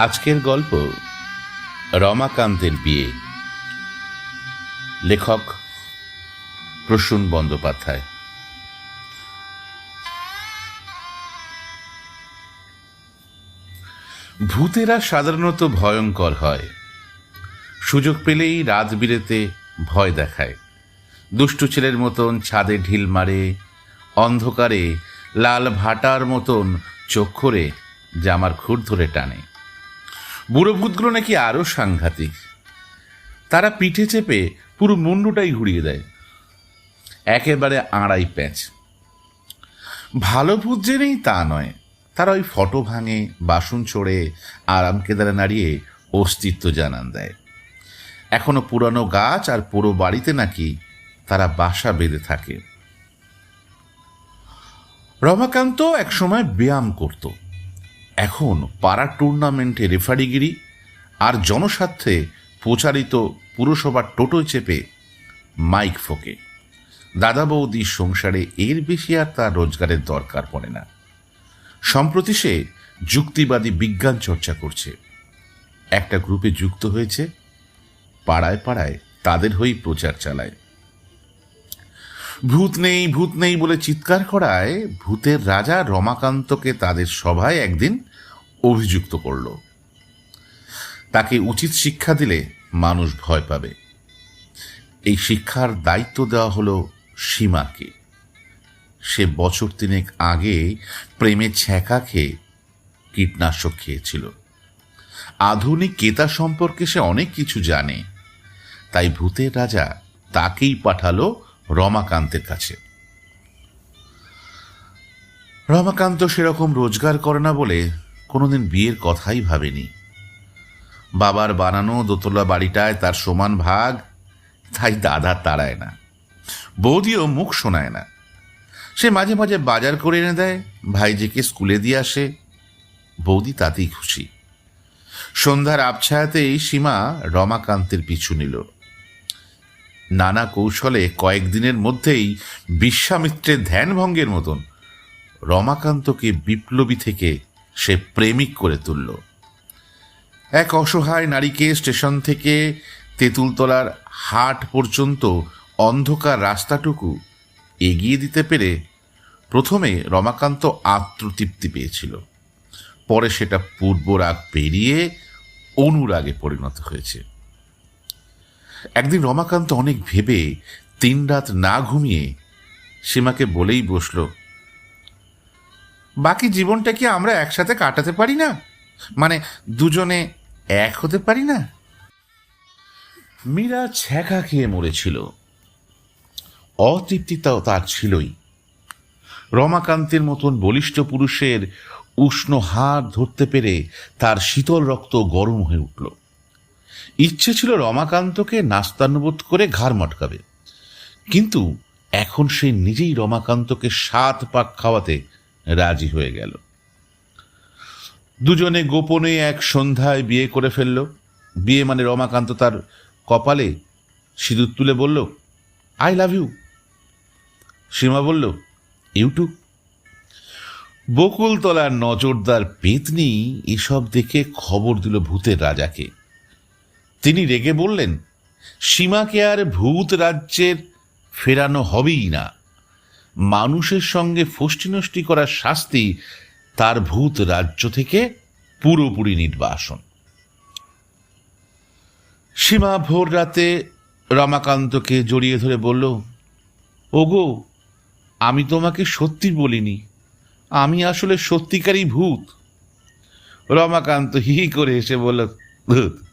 আজকের গল্প রমাকান্তের বিয়ে। লেখক প্রসূন বন্দ্যোপাধ্যায়। ভূতেরা সাধারণত ভয়ঙ্কর হয়। সুযোগ পেলেই রাত বিরেতে ভয় দেখায়। দুষ্টু ছেলের মতন ছাদে ঢিল মারে, অন্ধকারে লাল ভাটার মতন চোখ করে জামার খুর ধরে টানে। বুড়ো ভূতগুলো নাকি আরও সাংঘাতিক। তারা পিঠে চেপে পুরো মুন্ডুটাই ঘুরিয়ে দেয়। একেবারে আড়াই প্যাঁচ। ভালো ভূত জেনেই তা নয়। তারা ওই ফটো ভাঙে, বাসন চড়ে আরাম কেদারে নাড়িয়ে অস্তিত্ব জানান দেয়। এখনও পুরানো গাছ আর পুরো বাড়িতে নাকি তারা বাসা বেঁধে থাকে। রমাকান্ত একসময় ব্যায়াম করত। এখন পাড়া টুর্নামেন্টে রেফারিগিরি আর জনস্বার্থে প্রচারিত পুরসভার টোটোয় চেপে মাইক ফোকে। দাদা বৌদির সংসারে এর বেশি আর তার রোজগারের দরকার পড়ে না। সম্প্রতি সে যুক্তিবাদী বিজ্ঞান চর্চা করছে। একটা গ্রুপে যুক্ত হয়েছে, পাড়ায় পাড়ায় তাদের হয়েই প্রচার চালায়। ভূত নেই ভূত নেই বলে চিৎকার করায় ভূতের রাজা রমাকান্তকে তাদের সভায় একদিন অভিযুক্ত করল। তাকে উচিত শিক্ষা দিলে মানুষ ভয় পাবে। এই শিক্ষার দায়িত্ব দেওয়া হলো সীমাকে। সে বছর তিনেক আগে প্রেমে ছ্যাঁকা খেয়ে কীটনাশক খেয়েছিল। আধুনিক কেতা সম্পর্কে সে অনেক কিছু জানে। তাই ভূতের রাজা তাকেই পাঠালো রমাকান্তের কাছে। রমাকান্ত সেরকম রোজগার করে না বলে কোনোদিন বিয়ের কথাই ভাবেনি। বাবার বানানো দোতলা বাড়িটায় তার সমান ভাগ, তাই দাদা তাড়ায় না। বৌদিও মুখ শোনায় না। সে মাঝে মাঝে বাজার করে এনে দেয়, ভাইজিকে স্কুলে দিয়ে আসে। বৌদি তাতেই খুশি। সন্ধ্যার আবছায়াতেই সীমা রমাকান্তের পিছু নিল। নানা কৌশলে কয়েকদিনের মধ্যেই বিশ্বামিত্রের ধ্যানভঙ্গের মতন রমাকান্তকে বিপ্লবী থেকে সে প্রেমিক করে তুলল। এক অসহায় নারীকে স্টেশন থেকে তেঁতুলতলার হাট পর্যন্ত অন্ধকার রাস্তাটুকু এগিয়ে দিতে পেরে প্রথমে রমাকান্ত আত্মতৃপ্তি পেয়েছিল। পরে সেটা পূর্বরাগ পেরিয়ে অনুরাগে পরিণত হয়েছে। একদিন রমাকান্ত অনেক ভেবে তিন রাত না ঘুমিয়ে সীমাকে বলেই বসল, বাকি জীবনটা কি আমরা একসাথে কাটাতে পারি না? মানে দুজনে এক হতে পারি না? মীরা ছ্যাঁকা খেয়ে মরেছিল। অতৃপ্তিতাও তার ছিলই। রমাকান্তের মতন বলিষ্ঠ পুরুষের উষ্ণ হাত ধরতে পেরে তার শীতল রক্ত গরম হয়ে উঠল। ইচ্ছে ছিল রমাকান্তকে নাস্তানুবোধ করে ঘাড় মটকাবে। কিন্তু এখন সে নিজেই রমাকান্তকে সাত পাক খাওয়াতে রাজি হয়ে গেল। দুজনে গোপনে এক সন্ধ্যায় বিয়ে করে ফেলল। বিয়ে মানে রমাকান্ত তার কপালে সিঁদুর তুলে বলল, আই লাভ ইউ। সীমা বলল ইউটিউব বকুলতলার নজরদার পেতনি এসব দেখে খবর দিল ভূতের রাজাকে। তিনি রেগে বললেন, সীমাকে আর ভূত রাজ্যের ফেরানো হবেই না। মানুষের সঙ্গে ফষ্টিনষ্টি করার শাস্তি তার ভূত রাজ্য থেকে পুরোপুরি নির্বাসন। সীমা ভোর রাতে রমাকান্তকে জড়িয়ে ধরে বলল, ওগো, আমি তোমাকে সত্যি বলিনি। আমি আসলে সত্যিকারই ভূত। রমাকান্ত হি করে এসে বলল ভূত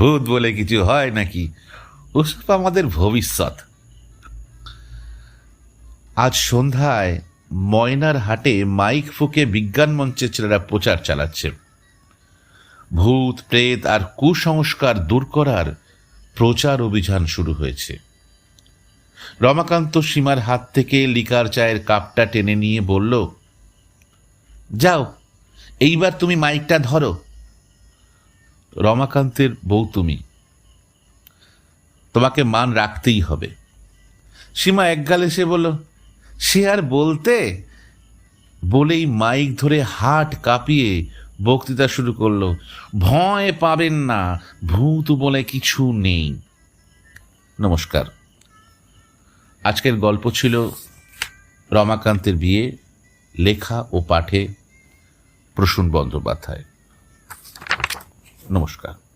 ভূত বলে কিছু হয় নাকি? ওসব আমাদের ভবিষ্যৎ। আজ সন্ধ্যায় ময়নার হাটে মাইক ফুকে বিজ্ঞান মঞ্চের ছেলেরা প্রচার চালাচ্ছে। ভূত, প্রেত আর কুসংস্কার দূর করার প্রচার অভিযান শুরু হয়েছে। রমাকান্ত সীমার হাত থেকে লিকার চায়ের কাপটা টেনে নিয়ে বলল, যাও, এইবার তুমি মাইকটা ধরো। রমাকান্তের বউ তুমি। তোমাকে মান রাখতেই হবে। সীমা একগাল এসে বলল, সে আর বলতে? বলেই মাইক ধরে হাট কাঁপিয়ে বক্তৃতা শুরু করল, ভয় পাবেন না, ভূত বলে কিছু নেই। নমস্কার। আজকের গল্প ছিল রমাকান্তের বিয়ে, লেখা ও পাঠে প্রসূন বন্দ্যোপাধ্যায় নমস্কার।